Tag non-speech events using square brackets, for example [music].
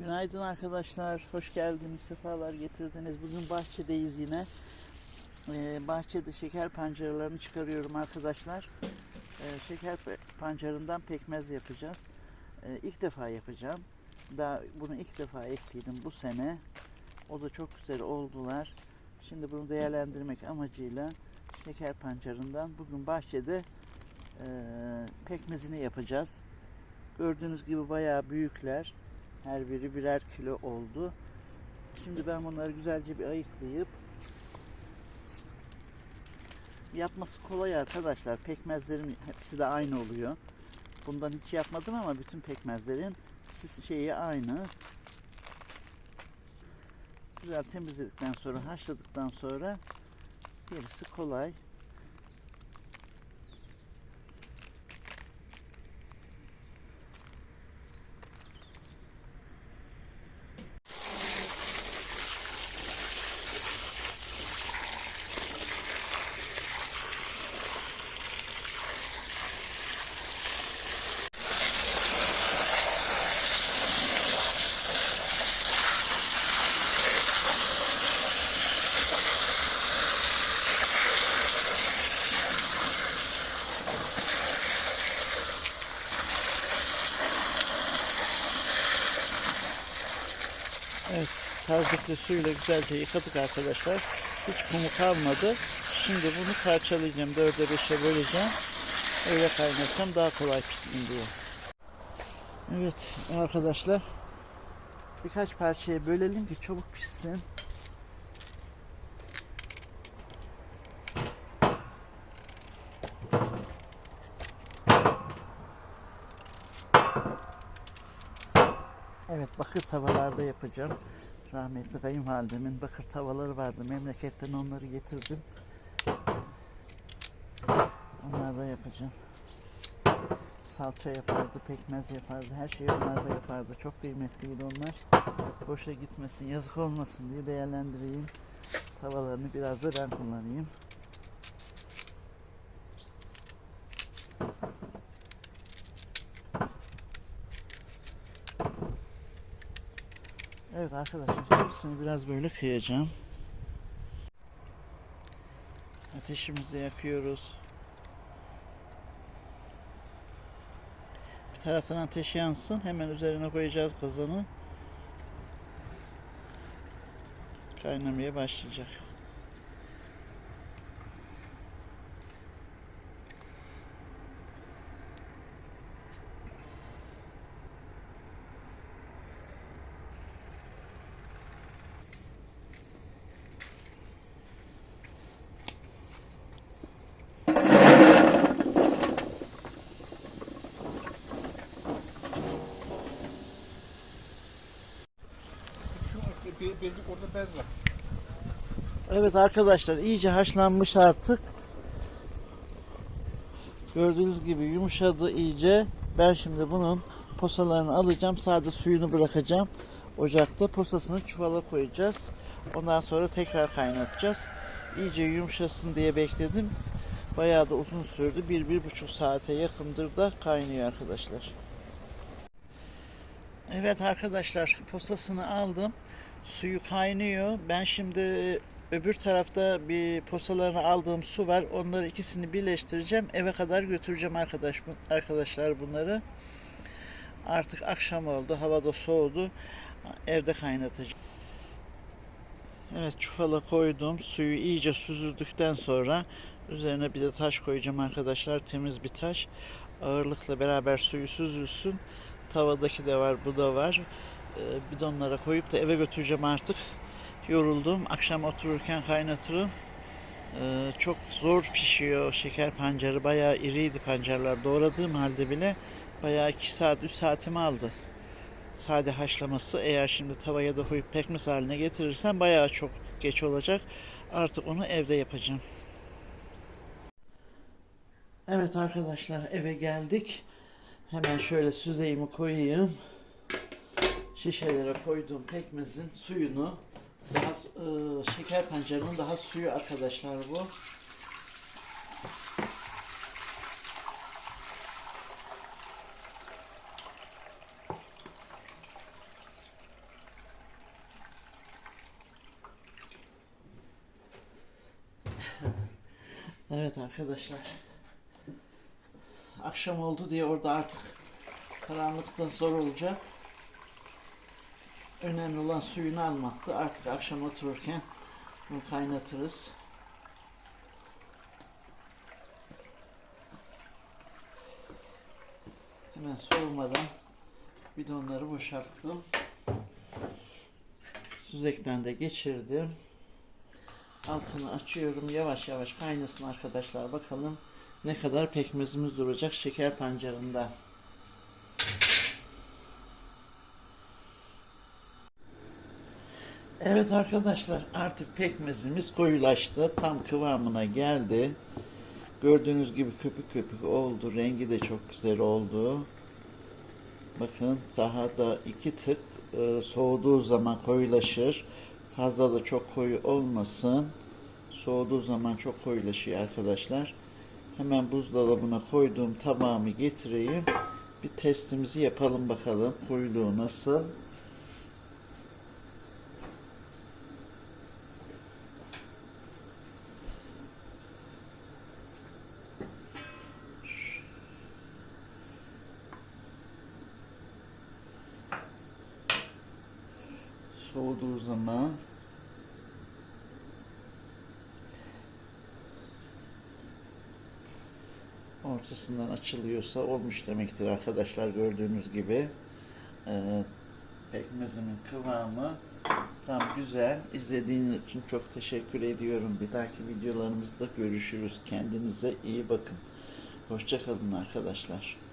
Günaydın arkadaşlar, hoş geldiniz, sefalar getirdiniz. Bugün bahçedeyiz yine. Ee, bahçede şeker pancarlarını çıkarıyorum arkadaşlar. Ee, şeker pancarından pekmez yapacağız. Ee, ilk defa yapacağım. Daha bunu ilk defa ektiydim bu sene. O da çok güzel oldular. Şimdi bunu değerlendirmek amacıyla şeker pancarından bugün bahçede e, pekmezini yapacağız. Gördüğünüz gibi bayağı büyükler. Her biri birer kilo oldu. Şimdi ben bunları güzelce bir ayıklayıp yapması kolay arkadaşlar. Pekmezlerin hepsi de aynı oluyor. Bundan hiç yapmadım ama bütün pekmezlerin şeyi aynı. Güzel temizledikten sonra, haşladıktan sonra gerisi kolay. Evet, tarzlıklı suyla güzelce yıkadık arkadaşlar. Hiç kumu kalmadı. Şimdi bunu parçalayacağım. Dörde beşe böleceğim. Öyle kaynatacağım daha kolay pişsin diye. Evet arkadaşlar. Birkaç parçaya bölelim ki çabuk pişsin. Evet bakır tavalarda yapacağım. Rahmetli kayınvalidemin bakır tavaları vardı. Memleketten onları getirdim. Onlarda yapacağım. Salça yapardı, pekmez yapardı. Her şeyi onlarda yapardı. Çok kıymetliydi onlar. Boşa gitmesin, yazık olmasın diye değerlendireyim. Tavalarını biraz da ben kullanayım. Evet arkadaşlar hepsini biraz böyle kıyacağım. Ateşimizi yakıyoruz. Bir taraftan ateş yansın. Hemen üzerine koyacağız kazanı. Kaynamaya başlayacak. Bezlik orada bez var. Evet arkadaşlar iyice haşlanmış artık. Gördüğünüz gibi yumuşadı iyice. Ben şimdi bunun posalarını alacağım. Sadece suyunu bırakacağım. Ocakta posasını çuvala koyacağız. Ondan sonra tekrar kaynatacağız. İyice yumuşasın diye bekledim. Bayağı da uzun sürdü. Bir, bir buçuk saate yakındır da kaynıyor arkadaşlar. Evet arkadaşlar posasını aldım. Suyu kaynıyor. Ben şimdi öbür tarafta bir posalarını aldığım su var. Onları ikisini birleştireceğim. Eve kadar götüreceğim arkadaş arkadaşlar bunları. Artık akşam oldu. Hava da soğudu. Evde kaynatacağım. Evet çuvala koydum. Suyu iyice süzüldükten sonra üzerine bir de taş koyacağım arkadaşlar. Temiz bir taş. Ağırlıkla beraber suyu süzülsün. Tavadaki de var, bu da var. Ee, bidonlara koyup da eve götüreceğim artık. Yoruldum. Akşam otururken kaynatırım. Ee, çok zor pişiyor şeker pancarı. Bayağı iriydi pancarlar. Doğradığım halde bile bayağı 2 saat, 3 saatimi aldı. Sade haşlaması. Eğer şimdi tavaya da koyup pekmez haline getirirsem bayağı çok geç olacak. Artık onu evde yapacağım. Evet arkadaşlar eve geldik. Hemen şöyle süzeyimi koyayım şişelere koyduğum pekmezin suyunu daha e, şeker pancarının daha suyu arkadaşlar bu. [laughs] evet arkadaşlar. Akşam oldu diye orada artık karanlıktan zor olacak. Önemli olan suyunu almaktı. Artık akşam otururken bunu kaynatırız. Hemen soğumadan bidonları boşalttım. Süzekten de geçirdim. Altını açıyorum. Yavaş yavaş kaynasın arkadaşlar. Bakalım ne kadar pekmezimiz duracak şeker pancarında. Evet arkadaşlar artık pekmezimiz koyulaştı. Tam kıvamına geldi. Gördüğünüz gibi köpük köpük oldu. Rengi de çok güzel oldu. Bakın daha da iki tık e, soğuduğu zaman koyulaşır. Fazla da çok koyu olmasın. Soğuduğu zaman çok koyulaşıyor arkadaşlar. Hemen buzdolabına koyduğum tabağımı getireyim. Bir testimizi yapalım bakalım. Koyuluğu nasıl? Soğuduğu zaman ortasından açılıyorsa olmuş demektir arkadaşlar gördüğünüz gibi. Ee, pekmezimin kıvamı tam güzel. İzlediğiniz için çok teşekkür ediyorum. Bir dahaki videolarımızda görüşürüz. Kendinize iyi bakın. Hoşçakalın arkadaşlar.